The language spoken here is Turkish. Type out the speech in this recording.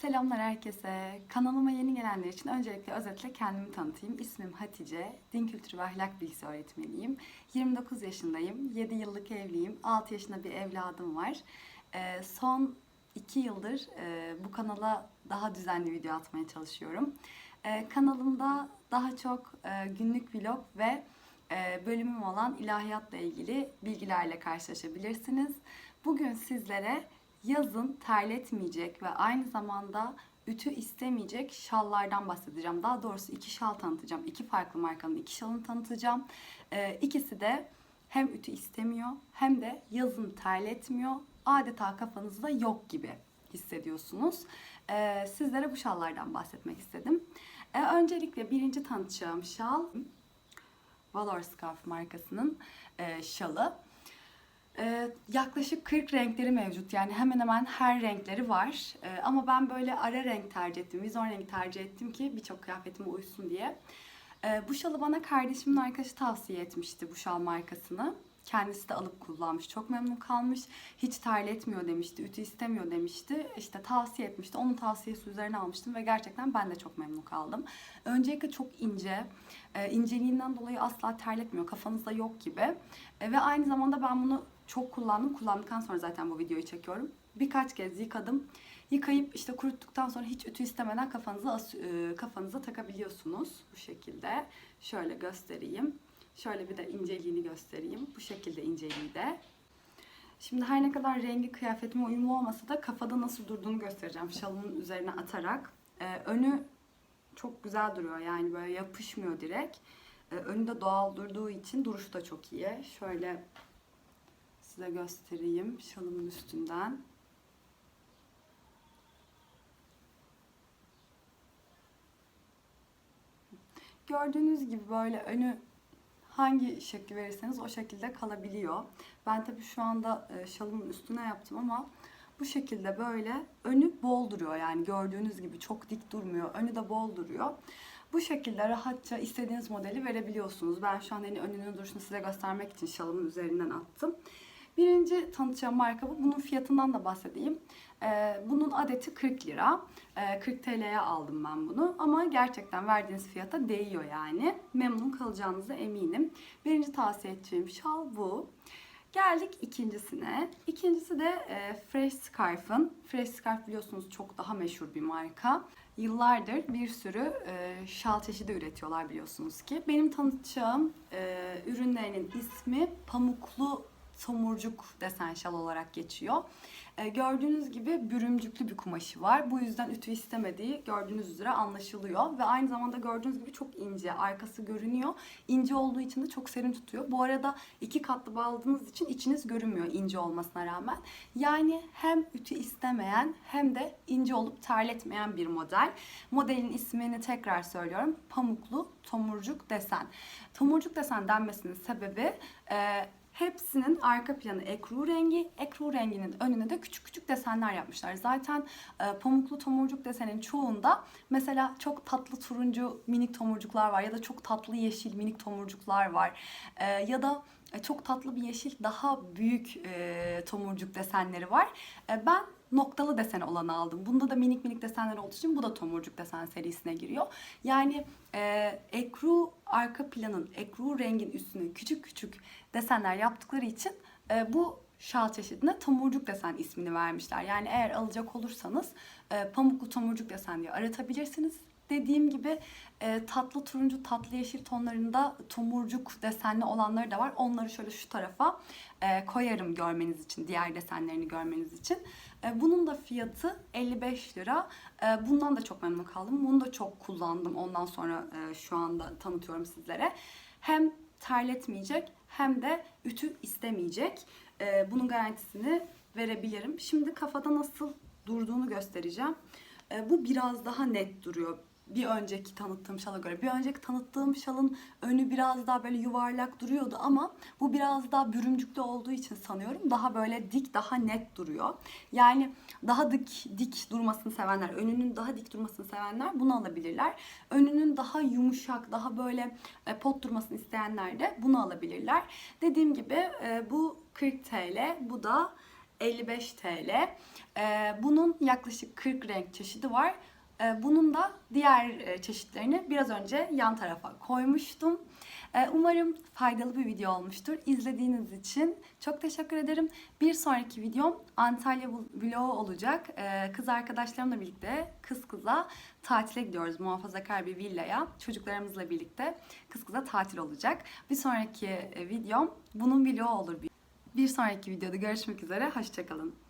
Selamlar herkese. Kanalıma yeni gelenler için öncelikle özetle kendimi tanıtayım. İsmim Hatice. Din kültürü ve ahlak bilgisi öğretmeniyim. 29 yaşındayım. 7 yıllık evliyim. 6 yaşında bir evladım var. Ee, son 2 yıldır e, bu kanala daha düzenli video atmaya çalışıyorum. Ee, kanalımda daha çok e, günlük vlog ve e, bölümüm olan ilahiyatla ilgili bilgilerle karşılaşabilirsiniz. Bugün sizlere yazın terletmeyecek ve aynı zamanda ütü istemeyecek şallardan bahsedeceğim. Daha doğrusu iki şal tanıtacağım. İki farklı markanın iki şalını tanıtacağım. Ee, ikisi de hem ütü istemiyor hem de yazın terletmiyor. Adeta kafanızda yok gibi hissediyorsunuz. Ee, sizlere bu şallardan bahsetmek istedim. Ee, öncelikle birinci tanıtacağım şal Valor Scarf markasının e, şalı. Ee, yaklaşık 40 renkleri mevcut. Yani hemen hemen her renkleri var. Ee, ama ben böyle ara renk tercih ettim. Vizon renk tercih ettim ki birçok kıyafetime uysun diye. Ee, bu şalı bana kardeşimin arkadaşı tavsiye etmişti bu şal markasını. Kendisi de alıp kullanmış. Çok memnun kalmış. Hiç terletmiyor demişti. Ütü istemiyor demişti. İşte tavsiye etmişti. Onun tavsiyesi üzerine almıştım ve gerçekten ben de çok memnun kaldım. Öncelikle çok ince. E, inceliğinden dolayı asla terletmiyor. Kafanızda yok gibi. E, ve aynı zamanda ben bunu çok kullandım. Kullandıktan sonra zaten bu videoyu çekiyorum. Birkaç kez yıkadım. Yıkayıp işte kuruttuktan sonra hiç ütü istemeden kafanıza e, kafanıza takabiliyorsunuz bu şekilde. Şöyle göstereyim. Şöyle bir de inceliğini göstereyim. Bu şekilde inceliği de. Şimdi her ne kadar rengi kıyafetime uyumlu olmasa da kafada nasıl durduğunu göstereceğim. Şalımın üzerine atarak. Ee, önü çok güzel duruyor yani böyle yapışmıyor direkt. Ee, önü de doğal durduğu için duruşu da çok iyi. Şöyle size göstereyim şalımın üstünden. Gördüğünüz gibi böyle önü hangi şekli verirseniz o şekilde kalabiliyor. Ben tabii şu anda e, şalımın üstüne yaptım ama bu şekilde böyle önü bol duruyor yani gördüğünüz gibi çok dik durmuyor. Önü de bol duruyor. Bu şekilde rahatça istediğiniz modeli verebiliyorsunuz. Ben şu an hani önünün duruşunu size göstermek için şalımın üzerinden attım. Birinci tanıtacağım marka bu. Bunun fiyatından da bahsedeyim. Ee, bunun adeti 40 lira. Ee, 40 TL'ye aldım ben bunu. Ama gerçekten verdiğiniz fiyata değiyor yani. Memnun kalacağınıza eminim. Birinci tavsiye edeceğim şal bu. Geldik ikincisine. İkincisi de e, Fresh Scarf'ın. Fresh Scarf biliyorsunuz çok daha meşhur bir marka. Yıllardır bir sürü e, şal çeşidi üretiyorlar biliyorsunuz ki. Benim tanıtacağım e, ürünlerinin ismi Pamuklu tomurcuk desen şal olarak geçiyor. E, gördüğünüz gibi bürümcüklü bir kumaşı var. Bu yüzden ütü istemediği gördüğünüz üzere anlaşılıyor. Ve aynı zamanda gördüğünüz gibi çok ince. Arkası görünüyor. İnce olduğu için de çok serin tutuyor. Bu arada iki katlı bağladığınız için içiniz görünmüyor ince olmasına rağmen. Yani hem ütü istemeyen hem de ince olup terletmeyen bir model. Modelin ismini tekrar söylüyorum. Pamuklu tomurcuk desen. Tomurcuk desen denmesinin sebebi... E, Hepsinin arka planı ekru rengi, ekru renginin önüne de küçük küçük desenler yapmışlar. Zaten e, pamuklu tomurcuk desenin çoğunda mesela çok tatlı turuncu minik tomurcuklar var ya da çok tatlı yeşil minik tomurcuklar var. E, ya da e, çok tatlı bir yeşil daha büyük e, tomurcuk desenleri var. E, ben noktalı desen olanı aldım. Bunda da minik minik desenler olduğu için bu da tomurcuk desen serisine giriyor. Yani e, ekru arka planın, ekru rengin üstüne küçük küçük desenler yaptıkları için e, bu şal çeşidine tomurcuk desen ismini vermişler. Yani eğer alacak olursanız e, pamuklu tomurcuk desen diye aratabilirsiniz. Dediğim gibi e, tatlı turuncu, tatlı yeşil tonlarında tomurcuk desenli olanları da var. Onları şöyle şu tarafa e, koyarım görmeniz için, diğer desenlerini görmeniz için. E, bunun da fiyatı 55 lira. E, bundan da çok memnun kaldım. Bunu da çok kullandım. Ondan sonra e, şu anda tanıtıyorum sizlere. Hem terletmeyecek hem de ütü istemeyecek. E, bunun garantisini verebilirim. Şimdi kafada nasıl durduğunu göstereceğim. E, bu biraz daha net duruyor bir önceki tanıttığım şala göre. Bir önceki tanıttığım şalın önü biraz daha böyle yuvarlak duruyordu ama bu biraz daha bürümcüklü olduğu için sanıyorum daha böyle dik, daha net duruyor. Yani daha dik dik durmasını sevenler, önünün daha dik durmasını sevenler bunu alabilirler. Önünün daha yumuşak, daha böyle e, pot durmasını isteyenler de bunu alabilirler. Dediğim gibi e, bu 40 TL, bu da 55 TL. Ee, bunun yaklaşık 40 renk çeşidi var. Ee, bunun da diğer e, çeşitlerini biraz önce yan tarafa koymuştum. Ee, umarım faydalı bir video olmuştur. İzlediğiniz için çok teşekkür ederim. Bir sonraki videom Antalya vlogu olacak. Ee, kız arkadaşlarımla birlikte kız kıza tatile gidiyoruz. Muhafazakar bir villaya. Çocuklarımızla birlikte kız kıza tatil olacak. Bir sonraki e, videom bunun vlogu olur. Bir sonraki videoda görüşmek üzere. Hoşçakalın.